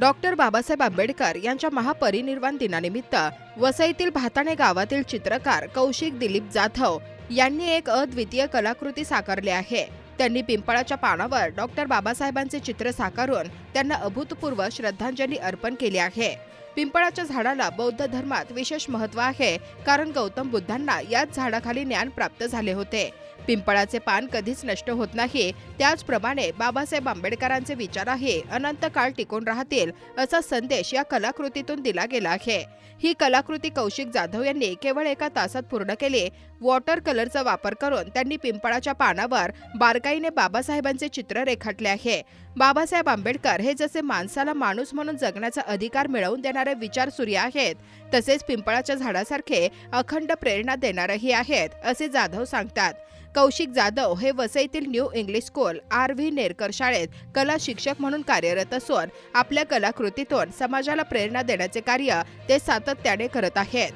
Doctor Babasaheb Ambedkar यांच्या महापरिनिर्वाण दिनानिमित्त वसईतील भाताणे गावातील चित्रकार कौशिक दिलीप जाधव यांनी एक अद्वितीय कलाकृती साकारली आहे. त्यांनी पिंपळाच्या पानावर डॉक्टर बाबासाहेबांचे चित्र साकारून त्यांना अभूतपूर्व श्रद्धांजली अर्पण केली आहे. पिंपळाच्या झाडाला बौद्ध धर्मात विशेष महत्त्व आहे. कारण गौतम बुद्धांना याच झाडाखाली ज्ञान प्राप्त झाले होते. पिंपळाचे पान कधीच नष्ट होत नाही. त्याचप्रमाणे बाबासाहेब आंबेडकरांचे विचारही अनंत काळ टिकून राहतील असा संदेश या कलाकृतीतून दिला गेला आहे. ही कलाकृती कौशिक जाधव यांनी केवळ एका तासात पूर्ण केली. वॉटर कलरचा वापर करून त्यांनी पिंपळाच्या पानावर बारकाईने बाबासाहेबांचे चित्र रेखाटले आहे. बाबासाहेब आंबेडकर हे जसे माणसाला माणूस म्हणून जगण्याचा अधिकार मिळवून देणारे विचार सूर्य आहेत तसेच पिंपळाच्या झाडासारखे अखंड प्रेरणा देणारही आहेत असे जाधव सांगतात. कौशिक जाधव हे वसईतील new English school R V Nerkar शाळेत कला शिक्षक म्हणून कार्यरत असून आपल्या कलाकृतीतून समाजाला प्रेरणा देण्याचे कार्य ते सातत्याने करत आहेत.